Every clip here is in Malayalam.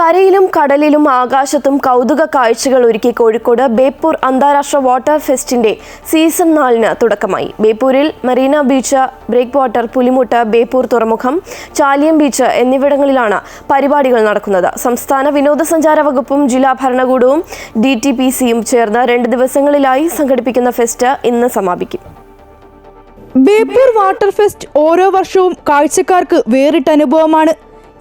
കരയിലും കടലിലും ആകാശത്തും കൗതുക കാഴ്ചകൾ ഒരുക്കി കോഴിക്കോട് ബേപ്പൂർ അന്താരാഷ്ട്ര വാട്ടർ ഫെസ്റ്റിന്റെ സീസൺ നാലിന് തുടക്കമായി. ബേപ്പൂരിൽ മറീന ബീച്ച് ബ്രേക്ക് വാട്ടർ പുലിമുട്ട് ബേപ്പൂർ തുറമുഖം ചാലിയം ബീച്ച് എന്നിവിടങ്ങളിലാണ് പരിപാടികൾ നടക്കുന്നത്. സംസ്ഥാന വിനോദസഞ്ചാര വകുപ്പും ജില്ലാ ഭരണകൂടവും ഡി ടി പി സിയും ചേർന്ന് രണ്ട് ദിവസങ്ങളിലായി സംഘടിപ്പിക്കുന്ന ഫെസ്റ്റ് ഇന്ന് സമാപിക്കും. ബേപ്പൂർ വാട്ടർ ഫെസ്റ്റ് ഓരോ വർഷവും കാഴ്ചക്കാർക്ക് വേറിട്ട അനുഭവമാണ്.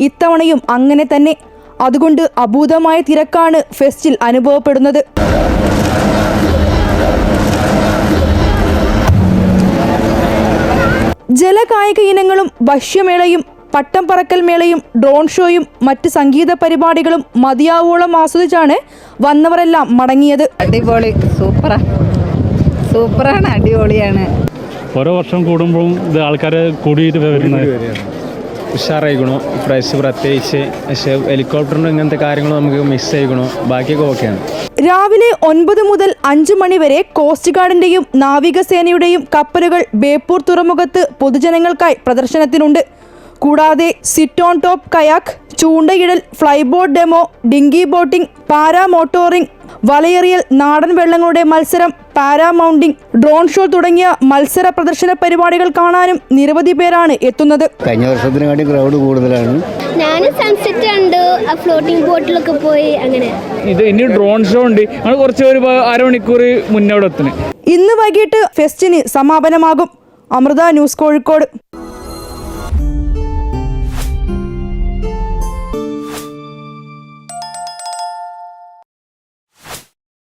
ഇത്തവണയും അങ്ങനെ തന്നെ. അതുകൊണ്ട് അഭൂതമായ തിരക്കാണ് ഫെസ്റ്റിൽ അനുഭവപ്പെടുന്നത്. ജലകായിക ഇനങ്ങളും ഭക്ഷ്യമേളയും പട്ടം പറക്കൽ മേളയും ഡ്രോൺ ഷോയും മറ്റ് സംഗീത പരിപാടികളും മതിയാവോളം ആസ്വദിച്ചാണ് വന്നവരെല്ലാം മടങ്ങിയത്. അടിപൊളി സൂപ്പറാ. സൂപ്പറാണ് അടിപൊളിയാണ്. ഓരോ വർഷം കൂടുമ്പോഴും ഇത് ആൾക്കാരെ കൂടിയിട്ട് വരുന്നത്. ഉഷാറായിക്കണു. ഇപ്രാവശ്യം പ്രത്യേകിച്ച് പക്ഷേ ഹെലികോപ്റ്ററിനും ഇങ്ങനത്തെ കാര്യങ്ങൾ നമുക്ക് മിസ് ആയിക്കണു. ബാക്കിയൊക്കെ ഓക്കെയാണ് രാവിലെ ഒൻപത് മുതൽ അഞ്ച് മണിവരെ കോസ്റ്റ് ഗാർഡിന്റെയും നാവികസേനയുടെയും കപ്പലുകൾ ബേപ്പൂർ തുറമുഖത്ത് പൊതുജനങ്ങൾക്കായി പ്രദർശനത്തിനുണ്ട്. കൂടാതെ sit on top kayak ചൂണ്ടയിടൽ flyboat demo dinghy boating para motoring വലയെറിയൽ നാടൻ വെള്ളങ്ങളുടെ മത്സരം പാരാമൗണ്ടിംഗ് ഡ്രോൺ ഷോ തുടങ്ങിയ മത്സര പ്രദർശന പരിപാടികൾ കാണാനും നിരവധി പേരാണ് എത്തുന്നത്. കഴിഞ്ഞ വർഷത്തിനെക്കാട്ടി ക്രൗഡ് കൂടുതലാണ്. ഞാൻ സൺസെറ്റ് കണ്ടു ഫ്ലോട്ടിംഗ് ബോട്ടിലൊക്കെ പോയി അങ്ങനെ. ഇത് ഇനി ഡ്രോൺ ഷോ ഉണ്ട്. ഞങ്ങൾ കുറച്ച് ഒരു അരമണിക്കൂർ ഇന്ന് വൈകിട്ട് ഫെസ്റ്റിന് സമാപനമാകും. അമൃത ന്യൂസ് കോഴിക്കോട്.